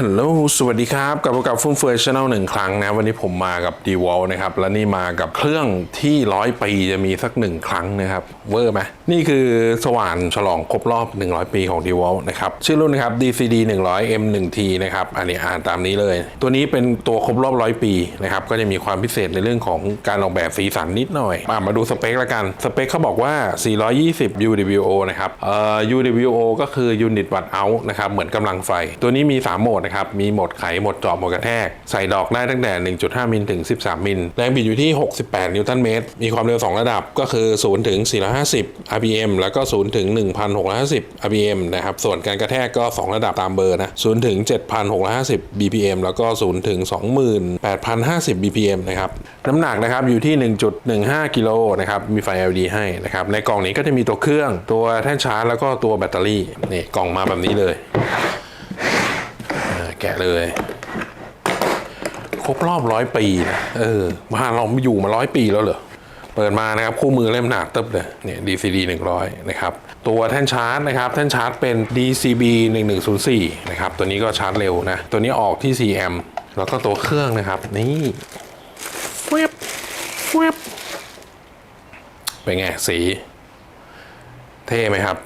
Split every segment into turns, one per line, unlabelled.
ฮัลโหล สวัสดีครับ กลับมากับฟุ่มเฟือยชาแนลหนึ่งครั้งนะ วันนี้ผมมากับ d w a l นะครับ และนี่มากับเครื่องที่ร้อยปีจะมีสักหนึ่งครั้งนะครับ เวอร์ไหมนี่คือสว่านฉลองครบรอบ 100 ปีของ d w a l นะครับ ชื่อรุ่นนะครับ DCD 100 M1T นะครับ อันนี้อ่านตามนี้เลย ตัวนี้เป็นตัวครบรอบร้อยปีนะครับ ก็จะมีความพิเศษในเรื่องของการออกแบบสีสันนิดหน่อยอมาดูสเปคละกัน สเปคเขาบอกว่า 420 UWO นะครับ เอ่อ UWO ก็คือ Unit Watt Out นะครับ เหมือนกำลังไฟ ตัวนี้มี 3 โหมดนะครับ มีหมดไขหมดเจาะหมดกระแทก ใส่ดอกได้ตั้งแต่ 1.5 มิลถึง 13 มิล แรงบิดอยู่ที่ 68 นิวตันเมตร มีความเร็ว 2 ระดับก็คือ 0 ถึง 450 RPM แล้วก็ 0 ถึง 1,650 RPM นะครับ ส่วนการกระแทกก็ 2 ระดับตามเบอร์นะ 0 ถึง 7,650 BPM แล้วก็ 0 ถึง 28,050 BPM นะครับ น้ำหนักนะครับอยู่ที่ 1.15 กิโลนะครับ มีไฟ LED ให้นะครับ ในกล่องนี้ก็จะมีตัวเครื่อง ตัวแท่นชาร์จแล้วก็ตัวแบตเตอรี่ นี่กล่องมาแบบนี้เลย แกะเลย ครบรอบร้อยปีนะเออมาเราอยู่มาร้อยปีแล้วเหรอเปิดมานะครับคู่มือเล่มหนาตึบเลยเนี่ย DCD 100 นะครับ ตัวแท่นชาร์จนะครับ แท่นชาร์จเป็น DCB 1104 นะครับ ตัวนี้ก็ชาร์จเร็วนะ ตัวนี้ออกที่4 a m แล้วก็ตัวเครื่องนะครับ นี่เว็บเว็บเป็นไง สี เท่ไหมครับ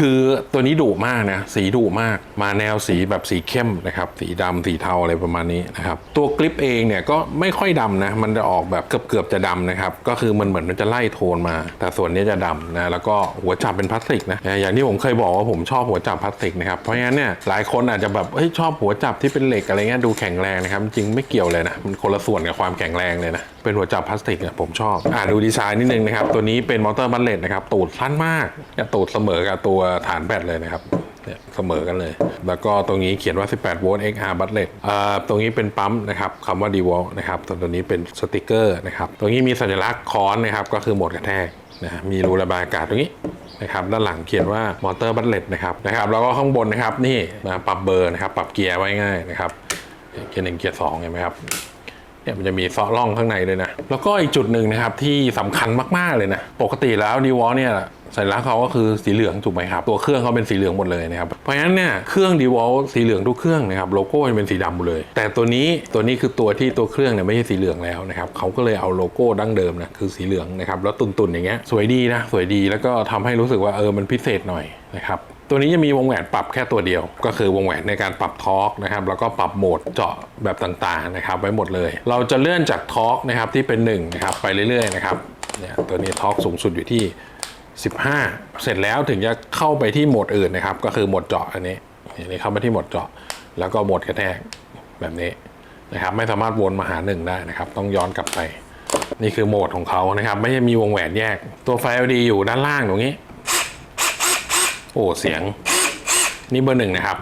คือตัวนี้ดุมากนะ สีดุมาก มาแนวสีแบบสีเข้มนะครับ สีดำสีเทาอะไรประมาณนี้นะครับ ตัวกลิปเองเนี่ยก็ไม่ค่อยดำนะ มันจะออกแบบเกือบเกือบจะดำนะครับ ก็คือมันเหมือนมันจะไล่โทนมา แต่ส่วนนี้จะดำนะ แล้วก็หัวจับเป็นพลาสติกนะ อย่างที่ผมเคยบอกว่าผมชอบหัวจับพลาสติกนะครับ เพราะงั้นเนี่ยหลายคนอาจจะแบบเฮ้ยชอบหัวจับที่เป็นเหล็กอะไรเงี้ยดูแข็งแรงนะครับ จริงไม่เกี่ยวเลยนะ มันคนละส่วนกับความแข็งแรงเลยนะเป็นหัวจับพลาสติกเนี่ยผมชอบ อ่าดูดีไซน์นิดนึงนะครับ ตัวนี้เป็นมอเตอร์บัลเลตนะครับ ตูดสั้นมากเนี่ยตูดเสมอกับตัวฐานแบตเลยนะครับเนี่ยเสมอกันเลย แล้วก็ตรงนี้เขียนว่า 18 โวลต์ XR บัตเลตอ่าตรงนี้เป็นปั๊มนะครับคำว่า d w a l นะครับตัวนี้เป็นสติกเกอร์นะครับ ตรงนี้มีสัญลักษณ์ค้อนนะครับ ก็คือโหมดกระแทกนะมีรูระบายอากาศตรงนี้นะครับด้านหลังเขียนว่ามอเตอร์บัตเลตนะครับนะครับแล้วก็ข้างบนนะครับนี่มาปรับเบอร์นะครับปรับเกียร์ไว้ง่ายนะครับเกียร์หนึ่งเกียร์สองเห็นไหมครับ เนี่ยมันจะมีเซาะร่องข้างในเลยนะ แล้วก็อีกจุดหนึ่งนะครับที่สำคัญมากๆเลยนะ ปกติแล้วดีวอลเนี่ยสัญลักษณ์เขาก็คือสีเหลืองถูกไหมครับ ตัวเครื่องเขาเป็นสีเหลืองหมดเลยนะครับ เพราะฉะนั้นเนี่ยเครื่องดีวอลสีเหลืองทุกเครื่องนะครับโลโก้จะเป็นสีดำหมดเลย แต่ตัวนี้ตัวนี้คือตัวที่ตัวเครื่องเนี่ยไม่ใช่สีเหลืองแล้วนะครับเขาก็เลยเอาโลโก้ดั้งเดิมนะคือสีเหลืองนะครับแล้วตุ่นๆอย่างเงี้ยสวยดีนะสวยดีแล้วก็ทำให้รู้สึกว่าเออมันพิเศษหน่อยนะครับ ตัวนี้จะมีวงแหวนปรับแค่ตัวเดียว ก็คือวงแหวนในการปรับทอร์กนะครับแล้วก็ปรับโหมดเจาะแบบต่างๆนะครับไว้หมดเลย เราจะเลื่อนจากทอร์กนะครับที่เป็น1นะครับไปเรื่อยๆนะครับเนี่ยตัวนี้ทอร์กสูงสุดอยู่ที่ 15 เสร็จแล้วถึงจะเข้าไปที่โหมดอื่นนะครับก็คือโหมดเจาะอันนี้นนี้เข้ามาที่โหมดเจาะ แล้วก็โหมดกระแทกแบบนี้นะครับไม่สามารถวนมาหาหนึ่งได้นะครับต้องย้อนกลับไป นี่คือโหมดของเขานะครับไม่ใช่มีวงแหวนแยกตัวไฟ LED อยู่ด้านล่างตรงนี้ โอ้เสียง นี่เบอร์หนึ่งนะครับ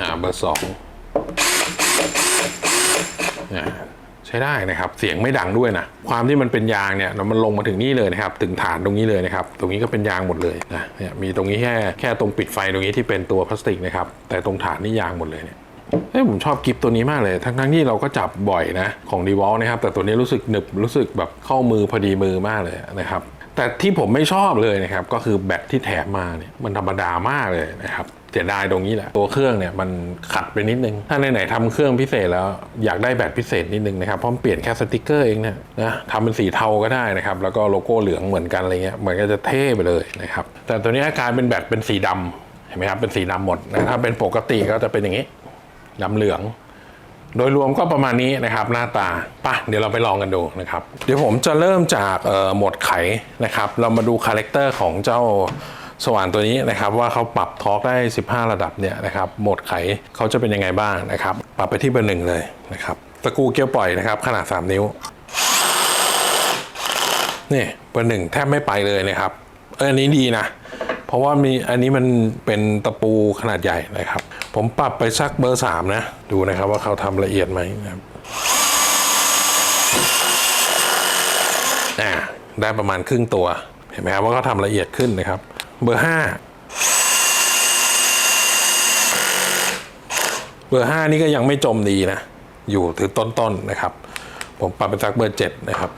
อ่าเบอร์สองอ่าใช้ได้นะครับ เสียงไม่ดังด้วยนะ ความที่มันเป็นยางเนี่ยแล้วมันลงมาถึงนี่เลยนะครับ ถึงฐานตรงนี้เลยนะครับ ตรงนี้ก็เป็นยางหมดเลยนะเนี่ยมีตรงนี้แค่แค่ตรงปิดไฟตรงนี้ที่เป็นตัวพลาสติกนะครับ แต่ตรงฐานนี่ยางหมดเลยเนี่ยเฮ้ยผมชอบกิฟตัวนี้มากเลย ทั้งทั้งที่เราก็จับบ่อยนะ ของดีวอลนะครับ แต่ตัวนี้รู้สึกหนึบรู้สึกแบบเข้ามือพอดีมือมากเลยนะครับ แต่ที่ผมไม่ชอบเลยนะครับ ก็คือแบตที่แถมมาเนี่ยมันธรรมดามากเลยนะครับเสียดายตรงนี้แหละ ตัวเครื่องเนี่ยมันขัดไปนิดนึง ถ้าไหนๆทำเครื่องพิเศษแล้วอยากได้แบตพิเศษนิดนึงนะครับเพราะมันเปลี่ยนแค่สติกเกอร์เองเนี่ยนะทำเป็นสีเทาก็ได้นะครับ แล้วก็โลโก้เหลืองเหมือนกันอะไรเงี้ยมันก็จะเท่ไปเลยนะครับ แต่ตัวนี้อาการเป็นแบตเป็นสีดำเห็นไหมครับเป็นสีดำหมดนะถ้าเป็นปกติก็จะเป็นอย่างนี้ดำเหลือง โดยรวมก็ประมาณนี้นะครับหน้าตาป่ะเดี๋ยวเราไปลองกันดูนะครับเดี๋ยวผมจะเริ่มจากโหมดไขนะครับ เรามาดูคาแรคเตอร์ของเจ้าสว่านตัวนี้นะครับว่าเขาปรับทอร์กได้ 15 ระดับเนี่ยนะครับโหมดไขเขาจะเป็นยังไงบ้างนะครับ ปรับไปที่เบอร์หนึ่งเลยนะครับตะกูเกียวปล่อยนะครับ ขนาด 3 นิ้วนี่เบอร์หนึ่งแทบไม่ไปเลยนะครับเอออันนี้ดีนะ เพราะว่ามีอันนี้มันเป็นตะปูขนาดใหญ่นะครับ ผมปรับไปสักเบอร์สามนะ ดูนะครับว่าเขาทำละเอียดไหมนะครับอ่าได้ประมาณครึ่งตัว เห็นไหมครับว่าเขาทำละเอียดขึ้นนะครับ เบอร์ห้าเบอร์ห้านี่ก็ยังไม่จมดีนะ อยู่ถือต้นๆนะครับ ผมปรับไปสักเบอร์เจ็ดนะครับ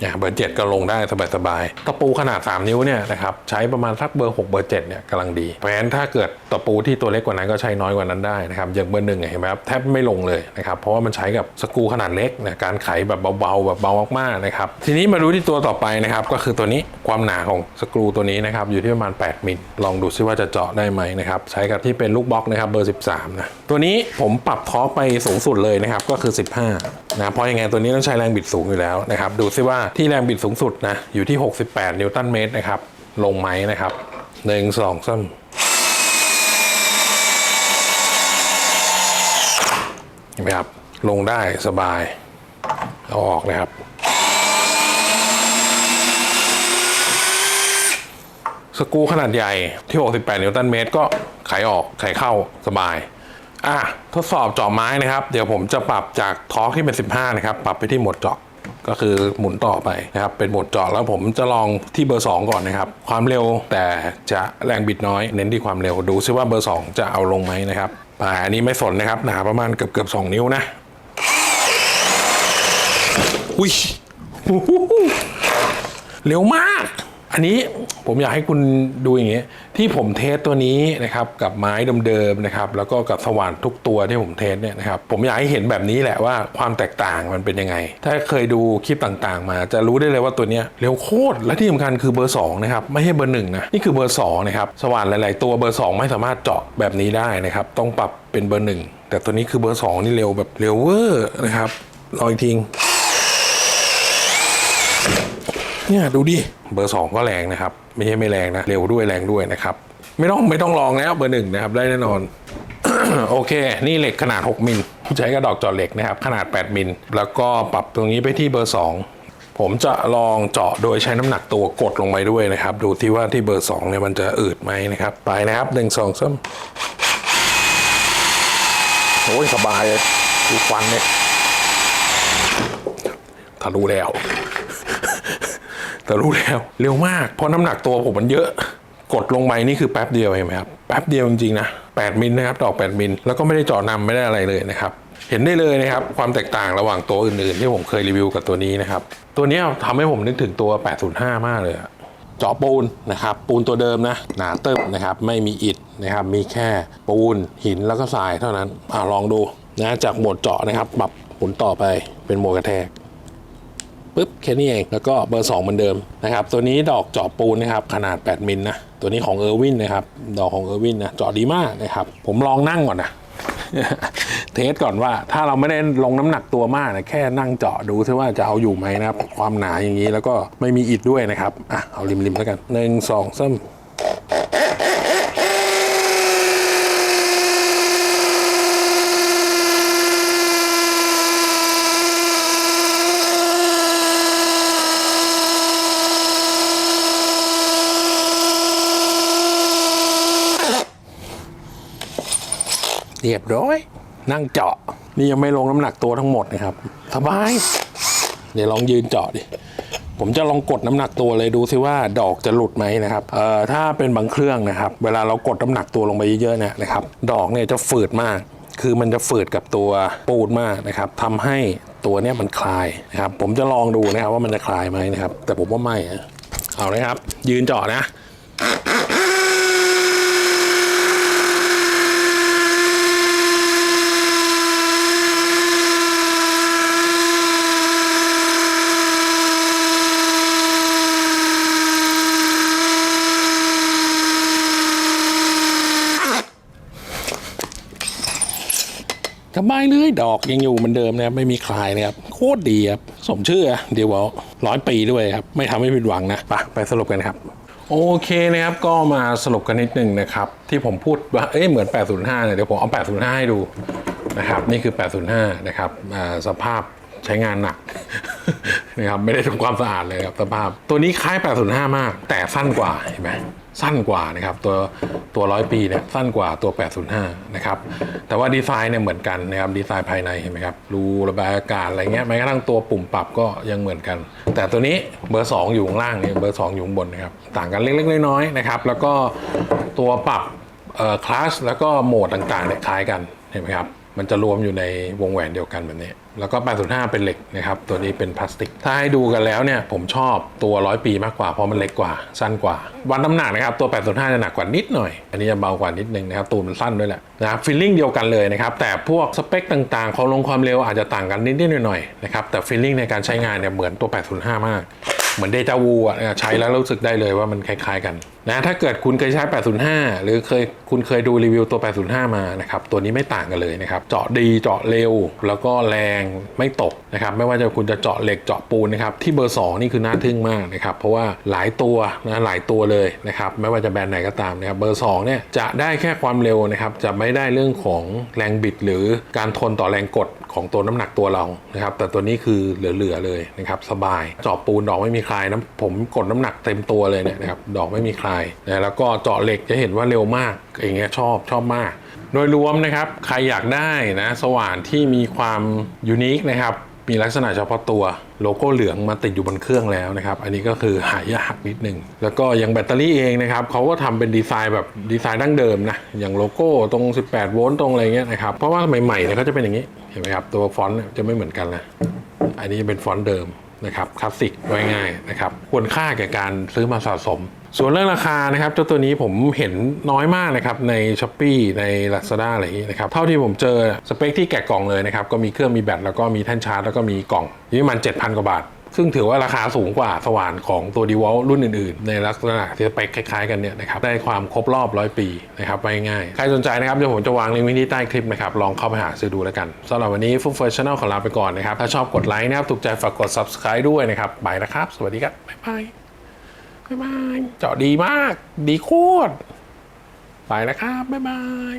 เนี่ยเบอร์เจ็ดก็ลงได้สบายๆตะปูขนาด 3 นิ้วเนี่ยนะครับใช้ประมาณสักเบอร์ 6 เบอร์7เนี่ยกำลังดี เพราะฉะนั้นถ้าเกิดตะปูที่ตัวเล็กกว่านั้นก็ใช้น้อยกว่านั้นได้นะครับอย่างเบอร์หนึ่งเห็นไหมครับแทบไม่ลงเลยนะครับเพราะว่ามันใช้กับสกรูขนาดเล็กนะการไขแบบเบาๆแบบเบามากๆนะครับทีนี้มาดูที่ตัวต่อไปนะครับก็คือตัวนี้ความหนาของสกรูตัวนี้นะครับอยู่ที่ประมาณ 8มิลลองดูซิว่าจะเจาะได้ไหมนะครับใช้กับที่เป็นลูกบล็อกนะครับเบอร์ 13นะตัวนี้ผมปรับทอไปสูงสุดเลยนะครับก็คือ 15นะเพราะยังไงตัวนี้ต้องใช้แรงบิดสูงอยู่แล้วนะครับดูซิว่าที่แรงบิดสูงสุดนะ อยู่ที่ 68 นิวตันเมตรนะครับ ลงไหมนะครับหนึ่งสองสามเห็นไหมครับ ลงได้สบาย เอาออกนะครับ สกูขนาดใหญ่ที่ 68 นิวตันเมตร ก็ไขออกไขเข้าสบายอะทดสอบเจาะไม้นะครับ เดี๋ยวผมจะปรับจากทอร์กที่เป็น 15 นะครับ ปรับไปที่หมดเจาะ ก็คือหมุนต่อไปนะครับเป็นโหมดจอดแล้วผมจะลองที่เบอร์ 2 ก่อนนะครับ ความเร็วแต่จะแรงบิดน้อยเน้นที่ความเร็วดูซิว่าเบอร์ 2 จะเอาลงไหมนะครับป่าอันนี้ไม่สนนะครับ หนาประมาณเกือบเกือบสนิ้วนะอุ้ยเร็วมาก อันนี้ผมอยากให้คุณดูอย่างเงี้ยที่ผมเทสตัวนี้นะครับกับไม้เดิมๆนะครับแล้วก็กับสว่านทุกตัวที่ผมเทสเนี่ยนะครับผมอยากให้เห็นแบบนี้แหละว่าความแตกต่างมันเป็นยังไง ถ้าเคยดูคลิปต่างๆ มาจะรู้ได้เลยว่าตัวเนี้ยเร็วโคตรและที่สำคัญคือเบอร์2นะครับไม่ใช่เบอร์หนึ่งนะนี่คือเบอร์2นะครับสว่านหลาย ๆ ตัวเบอร์ 2 ไม่สามารถเจาะแบบนี้ได้นะครับต้องปรับเป็นเบอร์หนึ่งแต่ตัวนี้คือเบอร์2นี่เร็วแบบเร็วเวอร์นะครับลองอีกที เนี่ยดูดิ เบอร์ 2 ก็แรงนะครับ ไม่ใช่ไม่แรงนะ เร็วด้วยแรงด้วยนะครับ ไม่ต้องไม่ต้องลองแล้วเบอร์หนึ่งนะครับได้แน่นอนโอเค นี่เหล็กขนาด 6 มิลใช้กระดอกเจาะเหล็กนะครับ ขนาด 8 มิล แล้วก็ปรับตรงนี้ไปที่เบอร์ 2 ผมจะลองเจาะโดยใช้น้ำหนักตัวกดลงไปด้วยนะครับ ดูที่ว่าที่เบอร์ 2 เนี่ยมันจะอืดไหมนะครับ ไปนะครับหนึ่งสองสามโอ้ยสบายเลยดูควันเนี่ยทะลุแล้ว แต่รู้แล้วเร็วมากเพราะน้ำหนักตัวผมมันเยอะกดลงไปนี่คือแป๊บเดียวเห็นไหมครับแป๊บเดียวจริงๆนะ8มิลนะครับดอก 8 มิลแล้วก็ไม่ได้เจาะนำไม่ได้อะไรเลยนะครับเห็นได้เลยนะครับความแตกต่างระหว่างตัวอื่นๆ ที่ผมเคยรีวิวกับตัวนี้นะครับตัวนี้ยทำให้ผมนึกถึงตัว 805 มากเลยเจาะปูนนะครับปูนตัวเดิมนะหนาเติบนะครับไม่มีอิฐนะครับมีแค่ปูนหินแล้วก็ทรายเท่านั้นอ่าลองดูนะจากโหมดเจาะนะครับปรับหมุนต่อไปเป็นโหมดกระแทก ปุ๊บแค่นี้เอง แล้วก็เบอร์ 2 เหมือนเดิมนะครับ ตัวนี้ดอกเจาะปูนนะครับ ขนาด 8 มิลนะ ตัวนี้ของเออร์วินนะครับ ดอกของเออร์วินนะเจาะดีมากนะครับ ผมลองนั่งก่อนนะเทสก่อนว่าถ้าเราไม่ได้ลงน้ำหนักตัวมากนะแค่นั่งเจาะดูซิว่าจะเอาอยู่ไหมนะครับ ความหนาอย่างนี้แล้วก็ไม่มีอิดด้วยนะครับอะเอาริมๆแล้วกันหนึ่งสองสาม เรียบร้อย นั่งเจาะ นี่ยังไม่ลงน้ำหนักตัวทั้งหมดนะครับ สบาย เดี๋ยวลองยืนเจาะดิ ผมจะลองกดน้ำหนักตัวเลยดูซิว่าดอกจะหลุดไหมนะครับ เอ่อ ถ้าเป็นบางเครื่องนะครับ เวลาเรากดน้ำหนักตัวลงไปเยอะๆเนี่ยนะครับ ดอกเนี่ยจะฝืดมาก คือมันจะฝืดกับตัวปูนมากนะครับทำให้ตัวเนี้ยมันคลายนะครับ ผมจะลองดูนะครับว่ามันจะคลายไหมนะครับ แต่ผมว่าไม่ เอาเลยครับ ยืนเจาะนะ สบายเลยดอกยังอยู่เหมือนเดิมนะครับไม่มีคลายนะครับโคตรดีครับสมชื่อเดี๋ยวร้อยปีด้วยครับไม่ทำให้ผิดหวังนะไปไปสรุปกันครับโอเคนะครับก็มาสรุปกันนิดนึงนะครับ ที่ผมพูดว่าเอ้ยเหมือน 805เนี่ยเดี๋ยวผมเอา 805 ให้ดูนะครับนี่คือ 805 นะครับสภาพใช้งานหนักนะครับไม่ได้ทำความสะอาดเลยครับสภาพ ตัวนี้คล้าย 805 มาก แต่สั้นกว่าเห็นไหม สั้นกว่านะครับ ตัวตัวร้อยปีเนี่ยสั้นกว่าตัว 805 นะครับ แต่ว่าดีไซน์เนี่ยเหมือนกันนะครับดีไซน์ภายในเห็นไหมครับรูระบายอากาศอะไรเงี้ยแม้กระทั่งตัวปุ่มปรับก็ยังเหมือนกัน แต่ตัวนี้เบอร์ 2 อยู่ข้างล่างเนี่ยเบอร์ 2 อยู่ข้างบนนะครับต่างกันเล็กๆน้อยๆนะครับแล้วก็ตัวปรับคลาสแล้วก็โหมดต่างๆเนี่ยคล้ายกันเห็นไหมครับมันจะรวมอยู่ในวงแหวนเดียวกันแบบนี้ แล้วก็ 805 เป็นเหล็กนะครับ ตัวนี้เป็นพลาสติก ถ้าให้ดูกันแล้วเนี่ย ผมชอบตัว 100 ปีมากกว่า เพราะมันเล็กกว่า สั้นกว่า วันน้ำหนักนะครับ ตัว 805 จะหนักกว่านิดหน่อย อันนี้จะเบากว่านิดนึงนะครับตูนมันสั้นด้วยแหละนะครับฟีลลิ่งเดียวกันเลยนะครับ แต่พวกสเปคต่างๆ ความลงความเร็วอาจจะต่างกันนิดๆหน่อยๆนะครับ แต่ฟีลลิ่งในการใช้งานเนี่ยเหมือนตัว 805 มาก เหมือนเดจาวูอะ ใช้แล้วรู้สึกได้เลยว่ามันคล้าย ๆ กัน นะถ้าเกิดคุณเคยใช้ 805 หรือเคยคุณเคยดูรีวิวตัว 805 มานะครับตัวนี้ไม่ต่างกันเลยนะครับเจาะดีเจาะเร็ว แล้วก็แรงไม่ตกนะครับไม่ว่าจะคุณจะเจาะเหล็กเจาะปูนนะครับที่เบอร์ 2 นี่คือน่าทึ่งมากนะครับเพราะว่าหลายตัวนะหลายตัวเลยนะครับไม่ว่าจะแบรนด์ไหนก็ตามนะครับเบอร์2เนี่ยจะได้แค่ความเร็วนะครับจะไม่ได้เรื่องของแรงบิดหรือการทนต่อแรงกดของตัวน้ำหนักตัวเรานะครับแต่ตัวนี้คือเหลือๆเลยนะครับสบายเจาะปูนดอกไม่มีคลายนะผมกดน้ำหนักเต็มตัวเลยเนี่ยนะครับดอกไม่มีคลายนะแล้วก็เจาะเหล็กจะเห็นว่าเร็วมากอย่างเงี้ยชอบชอบมาก โดยรวมนะครับใครอยากได้นะสว่านที่มีความยูนิคนะครับมีลักษณะเฉพาะตัวโลโก้เหลืองมาติดอยู่บนเครื่องแล้วนะครับ อันนี้ก็คือหายากนิดนึง แล้วก็อย่างแบตเตอรี่เองนะครับเขาก็ทำเป็นดีไซน์แบบดีไซน์ดั้งเดิมนะ อย่างโลโก้ตรง 18 โวลต์ตรงอะไรเงี้ยนะครับ เพราะว่าใหม่ๆเนี่ยเขาจะเป็นอย่างนี้ เห็นไหมครับ ตัวฟอนต์จะไม่เหมือนกันนะ อันนี้เป็นฟอนต์เดิม นะครับคลาสสิกไว้ง่ายนะครับควรค่าแก่การซื้อมาสะสม ส่วนเรื่องราคานะครับเจ้าตัวนี้ผมเห็นน้อยมากนะครับใน s h อ p e e ใน Lazada อะไรอย่างนี้นะครับเท่าที่ผมเจอสเปคที่แกะกล่องเลยนะครับก็มีเครื่องมีแบตแล้วก็มีแท่นชาร์จแล้วก็มีกล่องอยู่ที่มัน7,000 กว่าบาท ซึ่งถือว่าราคาสูงกว่าสว่านของตัว d e w a l รุ่นอื่นๆ ในลักษณะที่สเปคคล้ายๆกันเนี่ยนะครับได้ความครบรอบร้อยปีนะครับไว้ง่ายใครสนใจนะครับเดี๋ยวผมจะวางลิงก์ไว้ที่ใต้คลิปนะครับลองเข้าไปหาซื้อดูแล้วกันสำหรับวันนี้ฟุตเฟอร์ชั่นแนลขอลาไปก่อนนะครับถ้าชอบกดไลค์นะครับถูกใจฝากกด subscribe ด้วยนะครับบายนะครับ สวัสดีครับบ๊ายบายบ๊ายบายเจาะดีมาก ดีโคตรไปแล้วครับบ๊ายบาย